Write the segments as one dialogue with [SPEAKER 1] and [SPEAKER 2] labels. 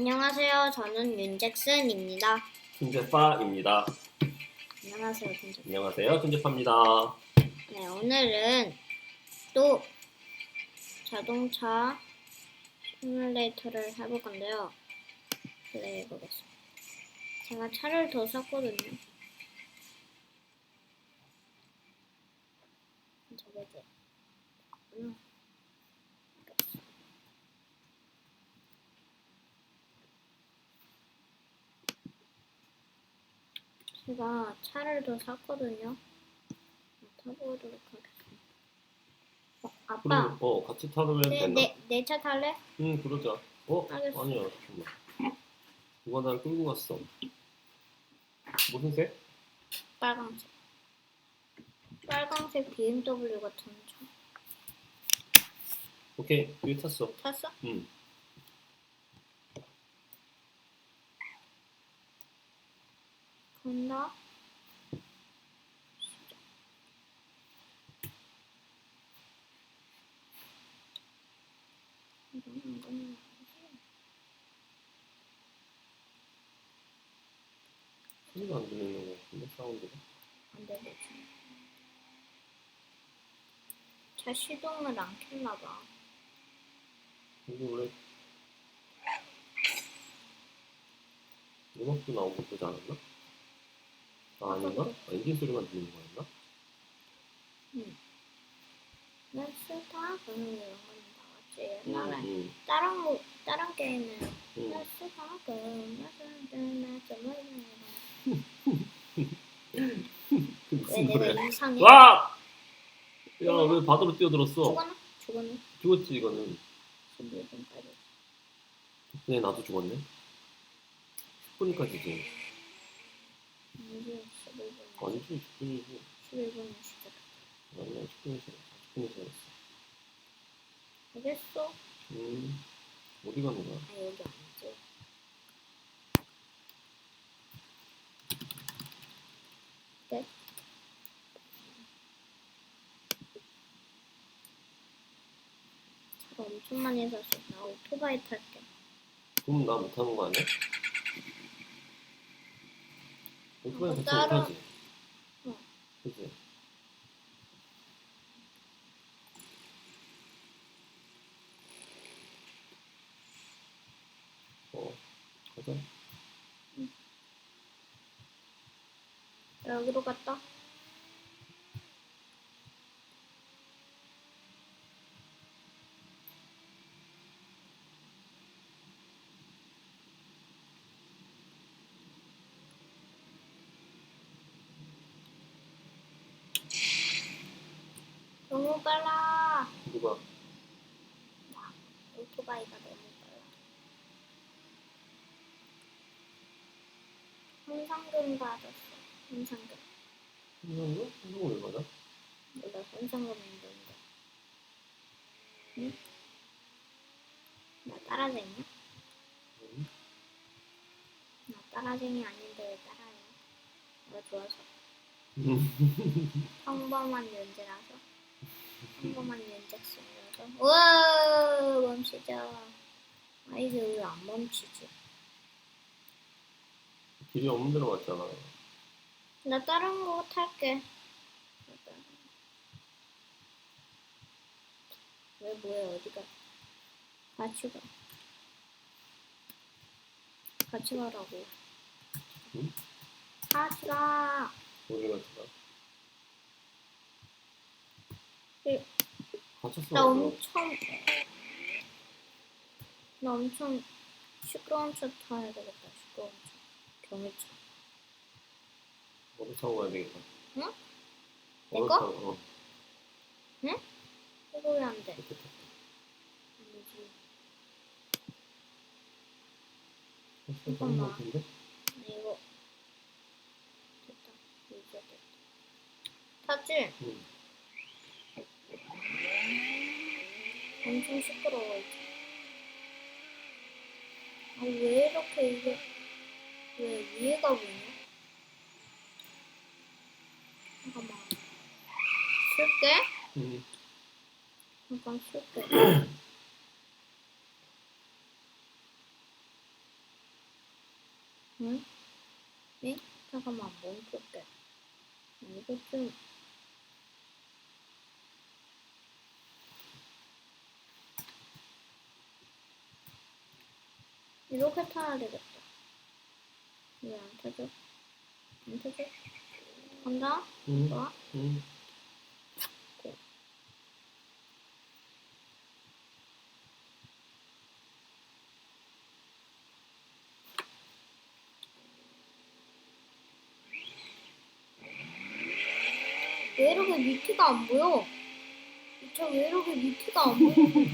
[SPEAKER 1] 안녕하세요. 저는 윤잭슨입니다.
[SPEAKER 2] 춘제파입니다.
[SPEAKER 1] 안녕하세요, 윤잭슨.
[SPEAKER 2] 안녕하세요, 춘제파입니다.
[SPEAKER 1] 네, 오늘은 또 자동차 시뮬레이터를 해볼 건데요. 플레이 해 보겠습니다. 제가 차를 더 샀거든요. 저거지. 음. 제가 차를 더 샀거든요. 타보도록 하겠습니다. 어, 아빠,
[SPEAKER 2] 그럼 어 같이 타면 되나?
[SPEAKER 1] 내 내 차 탈래?
[SPEAKER 2] 응 그러자. 어
[SPEAKER 1] 알겠어.
[SPEAKER 2] 아니야 잠깐만. 누가 날 끌고 갔어? 무슨 색?
[SPEAKER 1] 빨강색. 빨강색 BMW 같은 차.
[SPEAKER 2] 오케이 여기 탔어.
[SPEAKER 1] 탔어?
[SPEAKER 2] 응.
[SPEAKER 1] 간다. 이건 안 되는 거 아니지?
[SPEAKER 2] 소리가 안 들리는 거 같은데 사운드가.
[SPEAKER 1] 안 되겠지. 차 시동을 안 켰나 봐.
[SPEAKER 2] 여기 원래 음악도 나오고 그러지 않았나? 아 아닌가? 아, 엔진 소리만 들리는 거였나?
[SPEAKER 1] 넷스타 그런 이런 건 나왔지.
[SPEAKER 2] 응,
[SPEAKER 1] 옛날에
[SPEAKER 2] 응,
[SPEAKER 1] 다른 거 다른 게임은
[SPEAKER 2] 응.
[SPEAKER 1] 넷스타 그 넷스타 그왜
[SPEAKER 2] 무슨
[SPEAKER 1] 내가
[SPEAKER 2] 노래야?
[SPEAKER 1] 이상해?
[SPEAKER 2] 와! 야 왜 바다로 뛰어들었어?
[SPEAKER 1] 죽었나? 죽었네.
[SPEAKER 2] 죽었지 이거는.
[SPEAKER 1] 11분까지.
[SPEAKER 2] 네 나도 죽었네. 10분까지지.
[SPEAKER 1] 아니지 11분.
[SPEAKER 2] 아니지 10분이지.
[SPEAKER 1] 11분에 시작.
[SPEAKER 2] 아니야 10분이지. 10분이 지났어.
[SPEAKER 1] 알겠어?
[SPEAKER 2] 음 어디 가는 거야?
[SPEAKER 1] 아 여기 아니지. 네? 차가 엄청 많이 샀어. 나 오토바이 탈게.
[SPEAKER 2] 그럼 나 못하는 거 아니야? 오토바이
[SPEAKER 1] 어,
[SPEAKER 2] 같이
[SPEAKER 1] 따로-
[SPEAKER 2] 못하지?
[SPEAKER 1] 어.
[SPEAKER 2] 그치? 어 가자
[SPEAKER 1] 여기로 갔다. 너무 빨라.
[SPEAKER 2] 누가?
[SPEAKER 1] 오토바이가 너무 빨라. 현상금 받았어. 현상금.
[SPEAKER 2] 이거? 이거 얼마나?
[SPEAKER 1] 몰라 현상금 있는데. 응? 나 따라쟁이야?
[SPEAKER 2] 응?
[SPEAKER 1] 나 따라쟁이 아닌데 왜 따라해? 나 좋아서.
[SPEAKER 2] 음.
[SPEAKER 1] 평범한 연재라서. 평범한 연재성이라서. 우와 멈추자. 아 이게 왜 안 멈추지?
[SPEAKER 2] 길이 없는 데로 왔잖아
[SPEAKER 1] 나 다른 거 탈게. 왜 뭐야 어디가? 같이 가. 같이 가라고.
[SPEAKER 2] 응?
[SPEAKER 1] 같이 가.
[SPEAKER 2] 어디 갔어?
[SPEAKER 1] 예. 나 엄청 나 엄청 시끄러운 차 타야 되겠다. 시끄러운 차. 경유차.
[SPEAKER 2] 어디 타고 가야 되겠다
[SPEAKER 1] 응? 내 거?
[SPEAKER 2] 어
[SPEAKER 1] 이거 왜 안 돼? 아니지. 잠깐만. 아니, 이거 됐다. 이제 됐다. 탔지?
[SPEAKER 2] 응
[SPEAKER 1] 엄청 시끄러워 이제. 아왜 이렇게 이게 왜 위에가 보이냐? 잠깐만. 쓸게.
[SPEAKER 2] 응.
[SPEAKER 1] 잠깐 쓸게. 응? 네? 잠깐만 멈출게. 이거 좀 이렇게 타야 되겠다. 왜 안 타죠? 안 타죠? 간다?
[SPEAKER 2] 응.
[SPEAKER 1] 좋아?
[SPEAKER 2] 응.
[SPEAKER 1] 왜 이렇게 밑에가 안 보여? 진짜 왜 이렇게 밑에가 안 보여?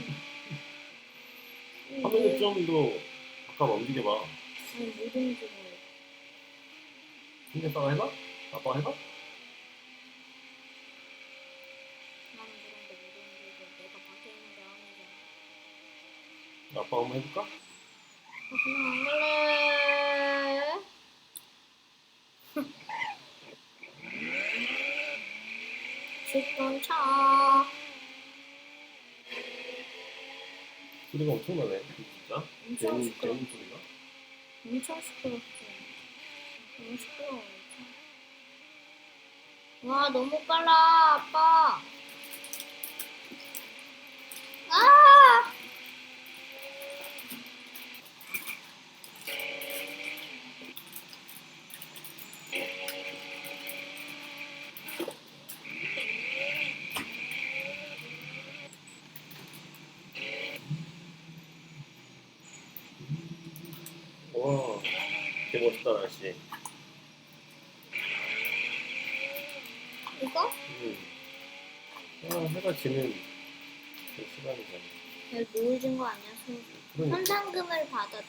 [SPEAKER 2] 화면을 좀더 아까 움직여봐.
[SPEAKER 1] 아니 못 움직여.
[SPEAKER 2] 근데 아빠가 해봐? 아빠가 해봐?
[SPEAKER 1] 나는 그런데 못 움직여. 내가 밖에 있는 게 아니잖아.
[SPEAKER 2] 아빠 한번 해볼까?
[SPEAKER 1] 갈래. 죽던 차.
[SPEAKER 2] 소리가 엄청나네. 진짜.
[SPEAKER 1] 엄청
[SPEAKER 2] 대문,
[SPEAKER 1] 시끄러.
[SPEAKER 2] 대문 소리가.
[SPEAKER 1] 엄청 시끄럽지. 너무 시끄러워. 와 너무 빨라 아빠. 아!
[SPEAKER 2] 아, 그 시간이잖아.
[SPEAKER 1] 내가 노을 준 거 아니야? 선-
[SPEAKER 2] 그러니까.
[SPEAKER 1] 현상금을 받았대.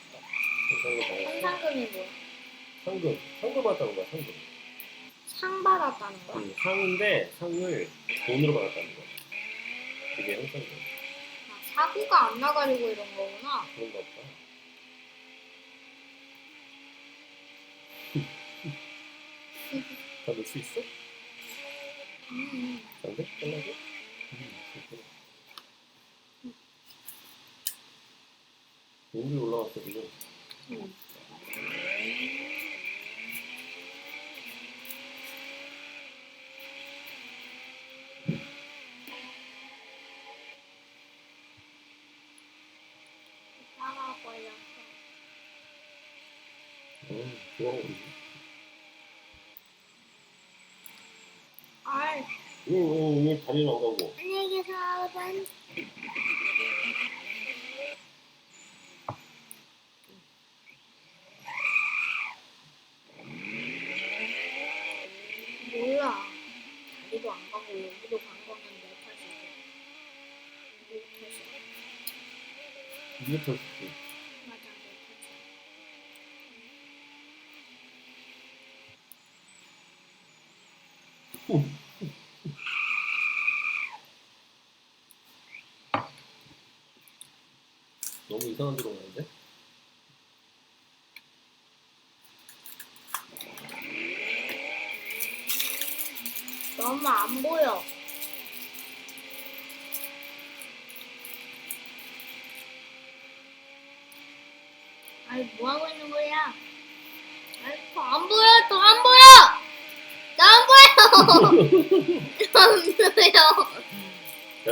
[SPEAKER 2] 상금 받았어.
[SPEAKER 1] 현상금이 뭐야?
[SPEAKER 2] 상금. 상금 받았다는 거야, 상금.
[SPEAKER 1] 상 받았다는 거야?
[SPEAKER 2] 응, 상인데 상을 돈으로 받았다는 거야. 그게 현상금.
[SPEAKER 1] 아, 사고가 안 나가지고 이런 거구나.
[SPEAKER 2] 그런가 보다. 다 넣을 수 있어?
[SPEAKER 1] 음.
[SPEAKER 2] 안 돼? 잘라줘? 음, 그렇구나. 연기 올라갔어, 지금.
[SPEAKER 1] 음. 따라 걸렸어.
[SPEAKER 2] 음, 좋아, 우리.
[SPEAKER 1] 알.
[SPEAKER 2] 응, 응, 응, 다리 나가고.
[SPEAKER 1] 안녕히 계세요, 여러분. 몰라. 다리도 안 가고 여기도 간 거는 내 탓이고. 내 탓이야.
[SPEAKER 2] 좋지.
[SPEAKER 1] 맞아, 내 탓이야.
[SPEAKER 2] 너무 이상한 데로 가는데?
[SPEAKER 1] 너무 안 보여. 아이, 뭐 하고 있는 거야? 아이, 더안 보여, 더 안 보여! 더 안 보여! 더 안 보여!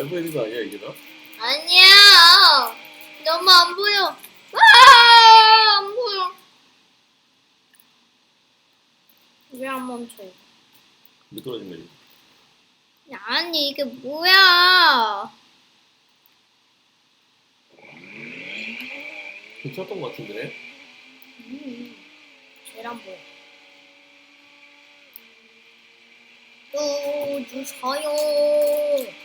[SPEAKER 2] 잘 보이는 거 아니야, 이게 다?
[SPEAKER 1] 아니야! 너무 안 보여! 아! 안 보여! 왜 안 멈춰?
[SPEAKER 2] 미끄러진 거지.
[SPEAKER 1] 아니, 이게 뭐야!
[SPEAKER 2] 괜찮았던 것 같은데?
[SPEAKER 1] 음, 제일 안 보여. 또 주셔요.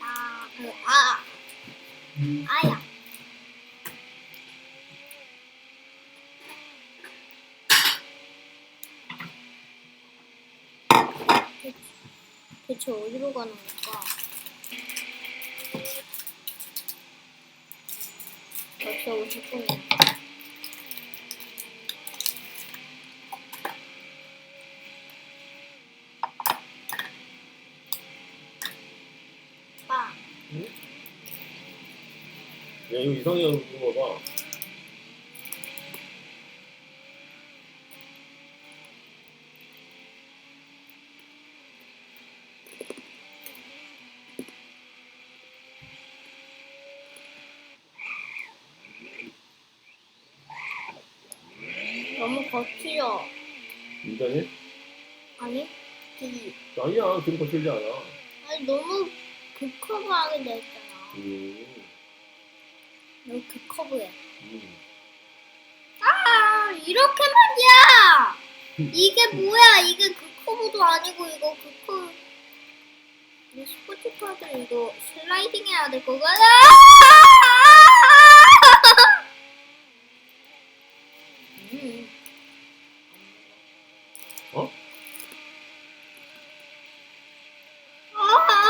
[SPEAKER 1] 아, 그, 아, 아야. 대체, 어디로 가는 걸까? 벌써 50분이야.
[SPEAKER 2] 지금 이상이 형 그거 봐. 너무
[SPEAKER 1] 거칠어.
[SPEAKER 2] 인정해?
[SPEAKER 1] 아니? 되게
[SPEAKER 2] 아니야, 그리 거칠지 않아.
[SPEAKER 1] 아니 너무 극화하게 됐잖아.
[SPEAKER 2] 음.
[SPEAKER 1] 너무 극커브해.
[SPEAKER 2] 음.
[SPEAKER 1] 아, 이렇게 말이야! 이게 뭐야? 이게 극커브도 아니고, 이거 극커브. 이 스포츠카드 이거 슬라이딩 해야 될 거가. 음.
[SPEAKER 2] 어?
[SPEAKER 1] 아.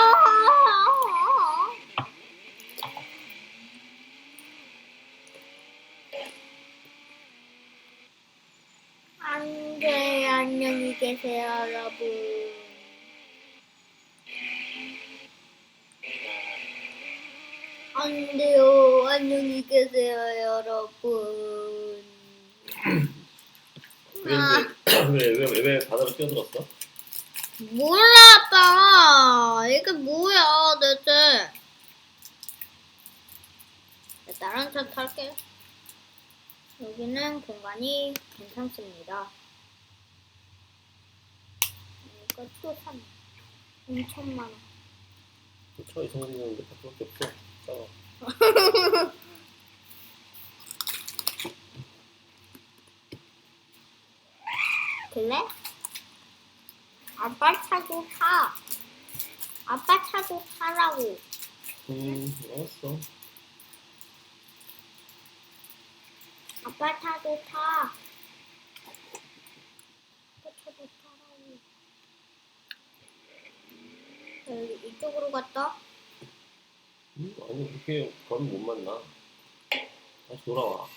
[SPEAKER 1] 안돼 안녕히 계세요 여러분. 안 돼요 안녕히 계세요 여러분.
[SPEAKER 2] 왜,
[SPEAKER 1] 아.
[SPEAKER 2] 왜, 왜, 왜, 왜 바다로 뛰어들었어?
[SPEAKER 1] 몰라 아빠 이게 뭐야 대체 네, 다른 차 탈게요 여기는 공간이 괜찮습니다 이거 초산 엄청 많아
[SPEAKER 2] 차 이상한 생겼는데 밖에 없어.
[SPEAKER 1] 그래? 아빠 차고 타 아빠 차고 타라고.
[SPEAKER 2] 음, 알았어.
[SPEAKER 1] 아빠 차고 타 아빠 차고 타라고. 여기 이쪽으로 갔다
[SPEAKER 2] 음, 아니, 그렇게 거는 못 만나. 다시 돌아와.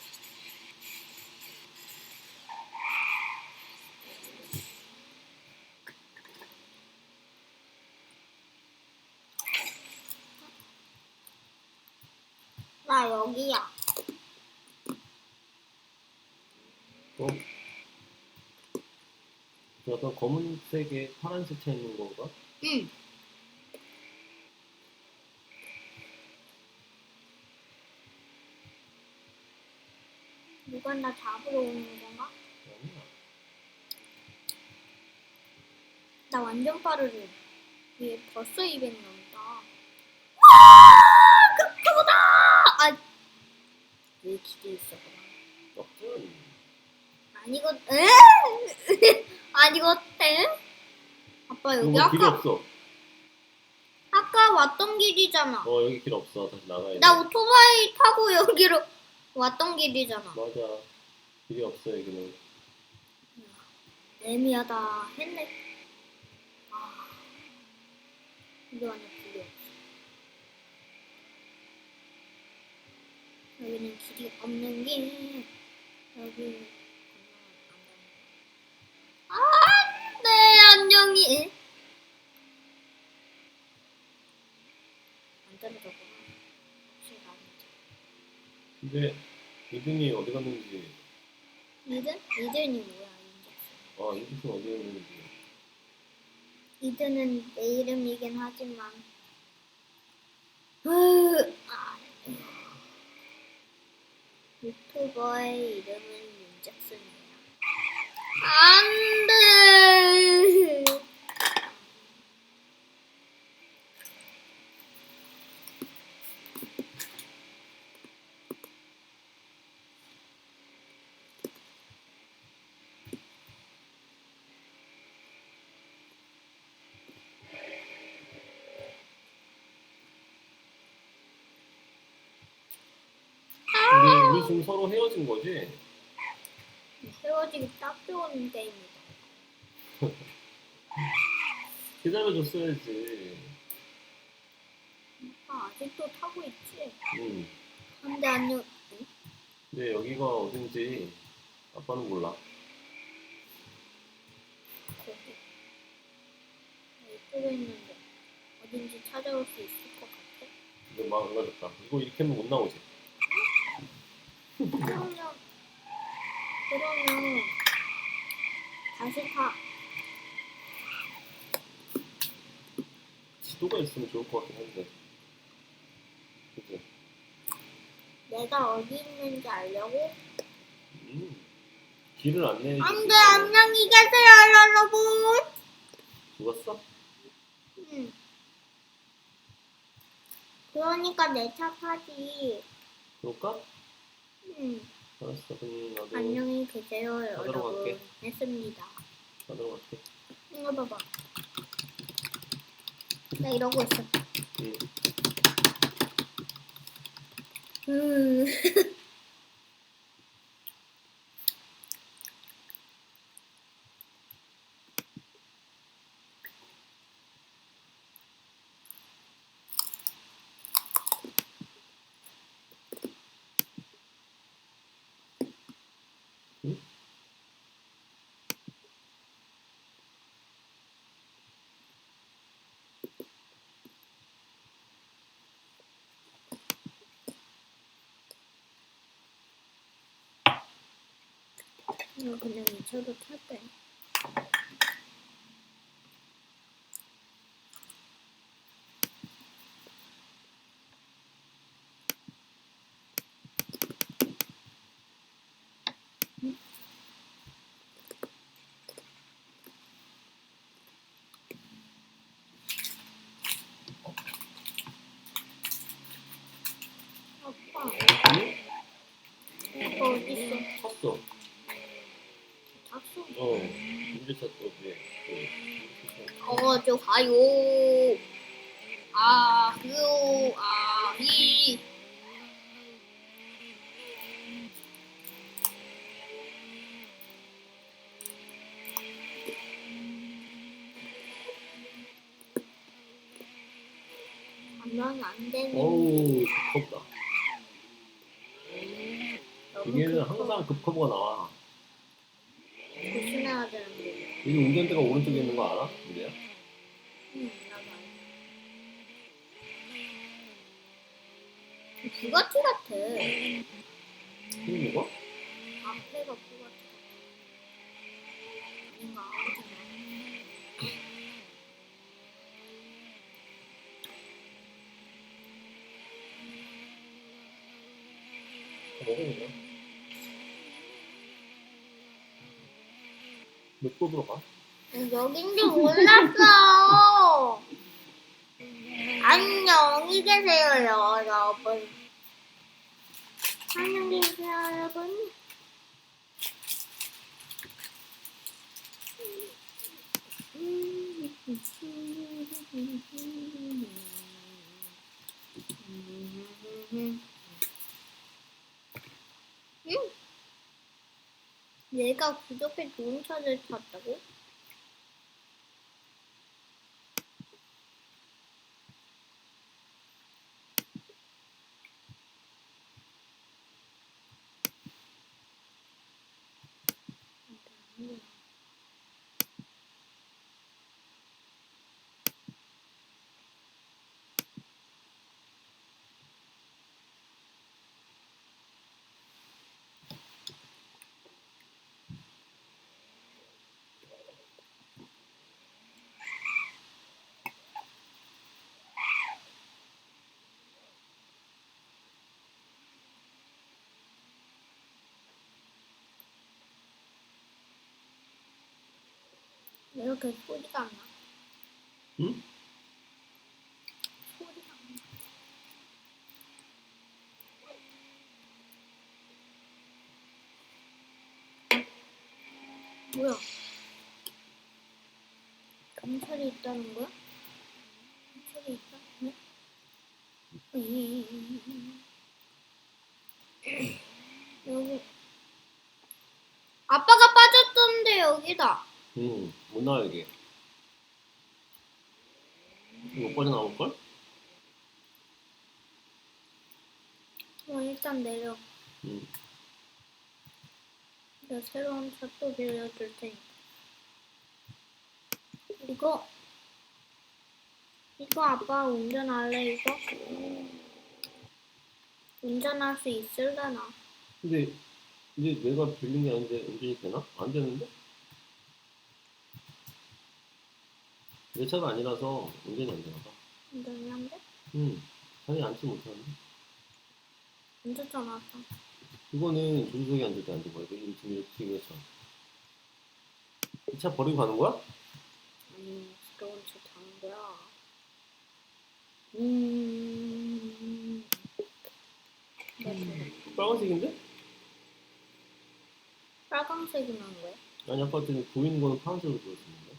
[SPEAKER 1] 나 여기야
[SPEAKER 2] 어? 그 약간 검은색에 파란색 차 있는 건가?
[SPEAKER 1] 응 나 잡으러 오는 건가? 나 완전 빠르지. 얘 벌써 200 넘다. 와! 극도다! 아, 왜 기대 있었구나.
[SPEAKER 2] 역전.
[SPEAKER 1] 아니거, 에? 아니거든? 아빠 여기
[SPEAKER 2] 이거 길이
[SPEAKER 1] 아까,
[SPEAKER 2] 없어.
[SPEAKER 1] 아까 왔던 길이잖아.
[SPEAKER 2] 어, 여기 길 없어. 다시 나가야 돼.
[SPEAKER 1] 나 오토바이 타고 여기로 왔던 길이잖아.
[SPEAKER 2] 맞아. 길이 없어, 여기는.
[SPEAKER 1] 애매하다 했네. 아, 이게 완전 길이 없어. 여기는 길이 없는 게 여기 안돼 안녕히 안 떨어졌구나. 혹시 나는
[SPEAKER 2] 근데 이등이 어디 갔는지,
[SPEAKER 1] 이든 이든이 뭐야?
[SPEAKER 2] 아, 이등이 어디 갔는지.
[SPEAKER 1] 이드는 내 이름이긴 하지만 으, 아, 유튜버의 이름은 윤잭슨이야 안 돼
[SPEAKER 2] 우리, 우리 지금 서로 헤어진 거지?
[SPEAKER 1] 헤어지기 딱 좋은 게임이다
[SPEAKER 2] 기다려줬어야지.
[SPEAKER 1] 아, 아직도 타고 있지
[SPEAKER 2] 응.
[SPEAKER 1] 근데 안녕
[SPEAKER 2] 근데 여기가 어딘지 아빠는 몰라.
[SPEAKER 1] 거기 이쪽에 있는데 어딘지 찾아올 수 있을 것 같아
[SPEAKER 2] 근데 막 망가졌다. 이거 이렇게 하면 못 나오지.
[SPEAKER 1] 그러면 그러면 다시 타.
[SPEAKER 2] 지도가 있으면 좋을 것 같긴 한데. 그치?
[SPEAKER 1] 내가 어디 있는지 알려고?
[SPEAKER 2] 음. 길을 안내해
[SPEAKER 1] 안돼 안녕히 계세요 여러분.
[SPEAKER 2] 죽었어?
[SPEAKER 1] 응. 그러니까 내 차 타지.
[SPEAKER 2] 그럴까?
[SPEAKER 1] 응.
[SPEAKER 2] 알았어 그럼 나도
[SPEAKER 1] 안녕히 계세요
[SPEAKER 2] 받으러
[SPEAKER 1] 여러분.
[SPEAKER 2] 갈게.
[SPEAKER 1] 했습니다.
[SPEAKER 2] 받으러 갈게
[SPEAKER 1] 이거 봐봐. 나 이러고 있어.
[SPEAKER 2] 응.
[SPEAKER 1] 음. 이거 그냥 미쳐도 탈게. 아빠,
[SPEAKER 2] 응?
[SPEAKER 1] 이거 어딨어?
[SPEAKER 2] 쳤어
[SPEAKER 1] tas어.
[SPEAKER 2] 어 문제 쳤어 위에 어,
[SPEAKER 1] 어저 가요. 아유 아히. 가면 안 되는.
[SPEAKER 2] 어우 급하다
[SPEAKER 1] 너무
[SPEAKER 2] 여기에는
[SPEAKER 1] 급하-
[SPEAKER 2] 항상 급커버가 나와. 여기 운전대가 오른쪽에 있는 거 알아? 근데요?
[SPEAKER 1] 응, 나도 알아. 부가티 같아.
[SPEAKER 2] 힘 이거?
[SPEAKER 1] 앞에가 부가티 같아. 아닌가? 아무튼.
[SPEAKER 2] 먹으면 돼. 몇 도로 가?
[SPEAKER 1] 여긴지 몰랐어. 안녕히 계세요, 여러분. 안녕히 계세요, 여러분. 응? 얘가 그렇게 좋은 차를 탔다고? 이렇게 소리가 안 나.
[SPEAKER 2] 응?
[SPEAKER 1] 소리가 안 나. 뭐야? 경찰이 있다는 거야? 경찰이 있다? 네? 여기 아빠가 빠졌던데 여기다.
[SPEAKER 2] 응, 못 나와 여기. 이거 빠져나올걸?
[SPEAKER 1] 어, 일단 내려.
[SPEAKER 2] 응.
[SPEAKER 1] 내가 새로운 차또 빌려줄 테니까. 이거, 이거 아빠 운전할래, 이거? 운전할 수 있을려나?
[SPEAKER 2] 근데 이제 내가 빌린 게 아닌데 운전이 되나? 안 되는데? 내 차가 아니라서 운전이 안 되나 봐.
[SPEAKER 1] 운전이 안 돼?
[SPEAKER 2] 응, 자기 앉지 못하는데.
[SPEAKER 1] 운전잖아, 아빠.
[SPEAKER 2] 이거는 조수석에 앉을 때 앉은 거야. 이거 이렇게 끼고 했어. 이차 버리고 가는 거야?
[SPEAKER 1] 아니, 그건 저 자는 거야. 음. 네,
[SPEAKER 2] 빨간색인데?
[SPEAKER 1] 빨강색이 난 거야?
[SPEAKER 2] 아니 아까 전에 보이는 거는 파란색으로 보였었는데.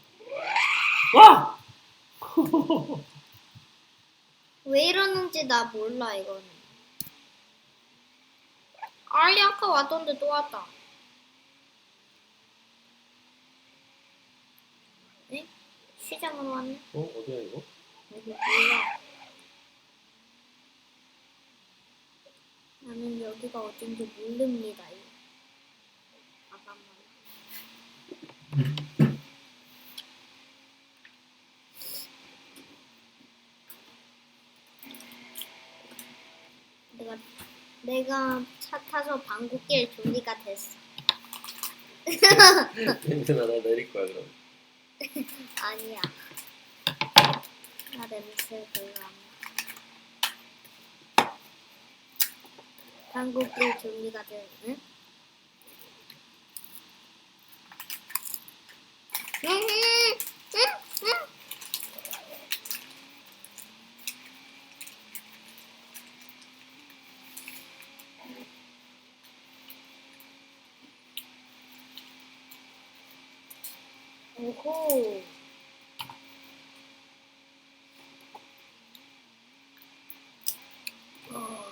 [SPEAKER 2] 와!
[SPEAKER 1] 왜 이러는지 나 몰라 이거는. 알리 아까 왔던데 또 왔다. 에? 시장으로 왔네?
[SPEAKER 2] 어 어디야 이거?
[SPEAKER 1] 여기 몰라. 나는 여기가 어딘지 모릅니다. 이거. 잠깐만. 내가 내가 차 타서 방귀낄 준비가 됐어.
[SPEAKER 2] 냄새 나 나 내릴 거야 그럼.
[SPEAKER 1] 아니야. 나 냄새 별로 안 나. 방귀낄 준비가 돼. 응? 응, 응, 응, 응. 오호. 어.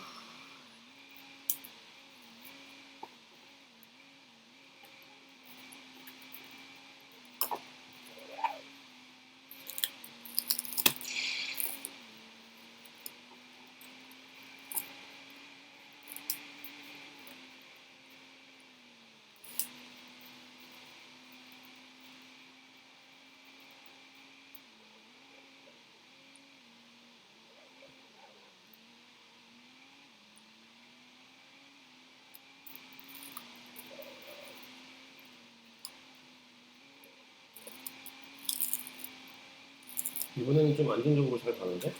[SPEAKER 2] 이번에는 좀 안정적으로 잘 가는데?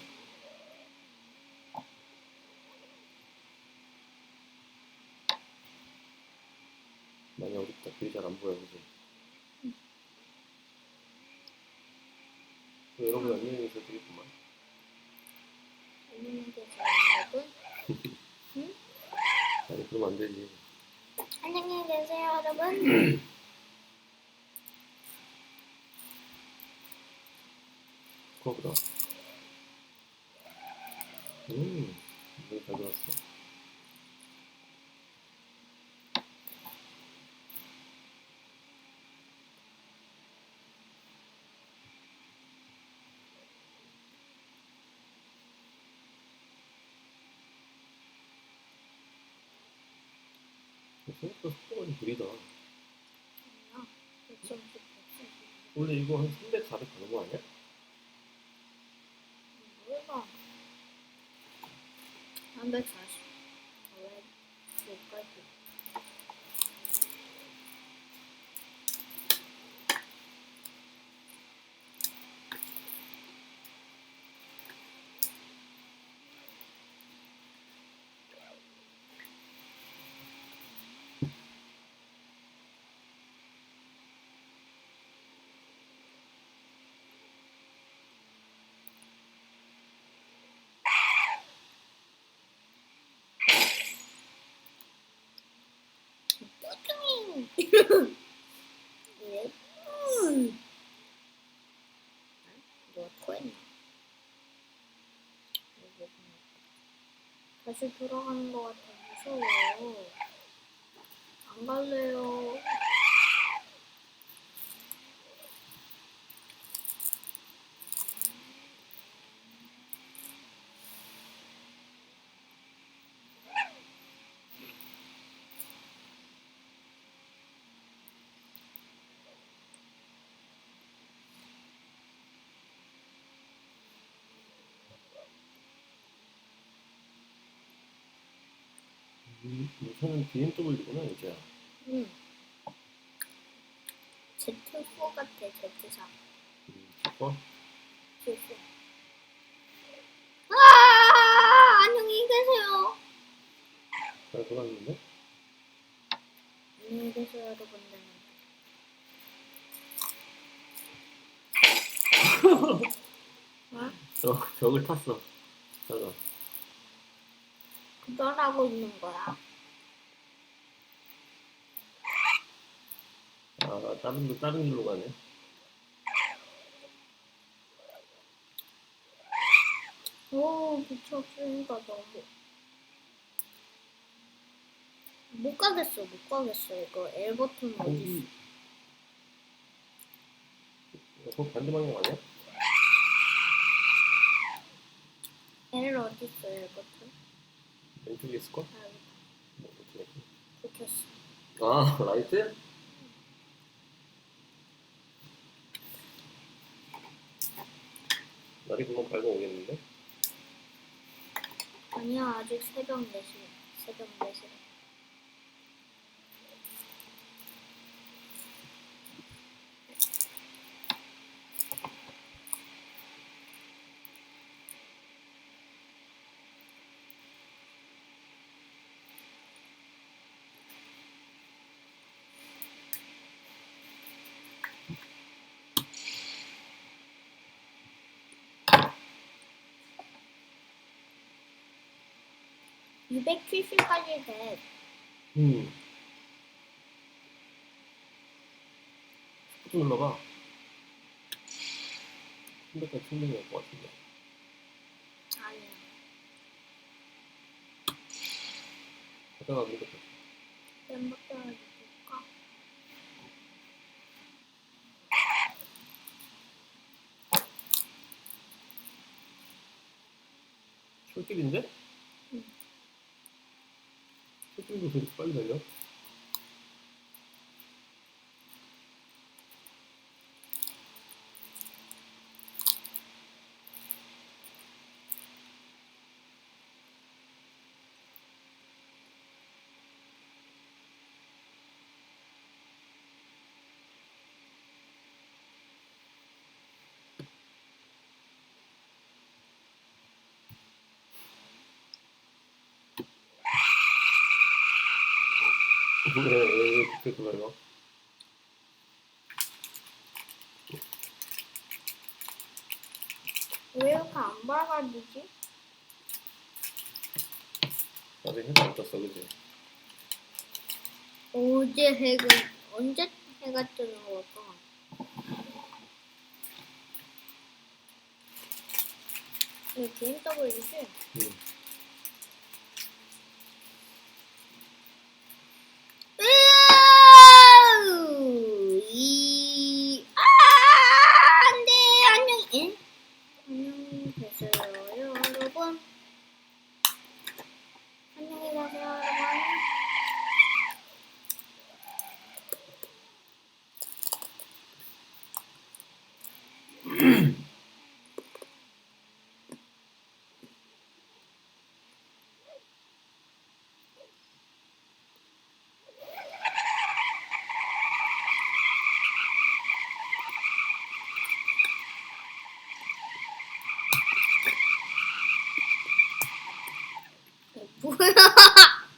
[SPEAKER 2] 많이 어렵다. 길이 잘 안 보여, 그지? 여러분 안녕히 계세요. 되겠구만.
[SPEAKER 1] 안녕히 계세요, 여러분.
[SPEAKER 2] 아니, 그러면 안 되지.
[SPEAKER 1] 안녕히 계세요, 여러분.
[SPEAKER 2] 그거보다. 음, 이거 잘 들었어. 생각보다 속도가 좀 느리다.
[SPEAKER 1] 아, 그쵸, 그쵸,
[SPEAKER 2] 원래 이거 한 300, 400 가는 거 아니야?
[SPEAKER 1] 몰라. 340. 왜, 여기까지. 뿌잉! 왜? 음. 누가 토했나? 이거 다시 돌아가는 것 같아. 무서워. 안 갈래요.
[SPEAKER 2] 음, 우선은 BMW구나, 이제야.
[SPEAKER 1] 응. Z4 같아, Z4.
[SPEAKER 2] 음, 기뻐?
[SPEAKER 1] Z4. 아, 안녕히 계세요.
[SPEAKER 2] 잘 돌았는데?
[SPEAKER 1] 안녕히 계세요, 여러분들. 어?
[SPEAKER 2] 어, 벽을 탔어.
[SPEAKER 1] 그러라고 있는 거야.
[SPEAKER 2] 아, 다른, 길- 다른 길로 가네.
[SPEAKER 1] 오, 빛이 없으니까 너무. 못 가겠어, 못 가겠어. 이거 L 버튼 어디 있어?
[SPEAKER 2] 거기, 거 반대 방향 아니야?
[SPEAKER 1] L 어디 있어, L 버튼? 여기
[SPEAKER 2] 뭐, 어떻게.
[SPEAKER 1] 붙였어.
[SPEAKER 2] 아, 라이트? 날이 금방 밝아오겠는데?
[SPEAKER 1] 아니야, 아직 새벽 4시. 새벽 4시. (270까지) 돼
[SPEAKER 2] 음. 좀 눌러봐. 300까지 충분히 될것 같은데.
[SPEAKER 1] 아니야
[SPEAKER 2] 하다가 누르겠다.
[SPEAKER 1] 램버터 해줄까
[SPEAKER 2] 철길인데?
[SPEAKER 1] 응.
[SPEAKER 2] 철길도 되게 빨리 달려. 왜, 그렇게 밝아?
[SPEAKER 1] 왜 이렇게 안 밝아지지
[SPEAKER 2] 아직 해가 안 떴어, 그지?
[SPEAKER 1] 어제 해가 언제 해가 뜨는 걸까? 이거 BMW지?
[SPEAKER 2] 응.
[SPEAKER 1] 으아우! 이, 아, 안 돼, 안녕히, 에? 안녕히 계세요, 여러분. 안녕히 계세요, 여러분.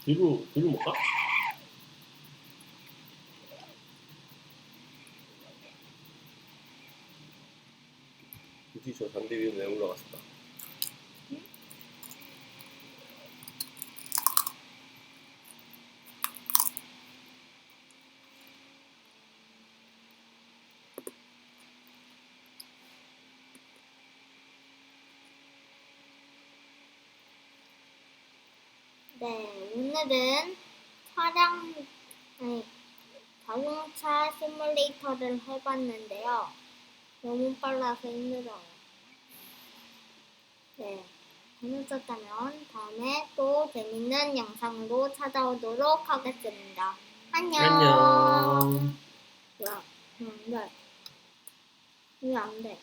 [SPEAKER 2] 뒤로, 뒤로 못 가? 굳이 저 잔디 위에 왜 올라갔을까?
[SPEAKER 1] 네, 오늘은 차량, 아니, 자동차 시뮬레이터를 해봤는데요. 너무 빨라서 힘들어요. 네, 재밌었다면 다음에 또 재밌는 영상으로 찾아오도록 하겠습니다. 안녕.
[SPEAKER 2] 안녕.
[SPEAKER 1] 뭐야? 응, 네. 이게 안 돼.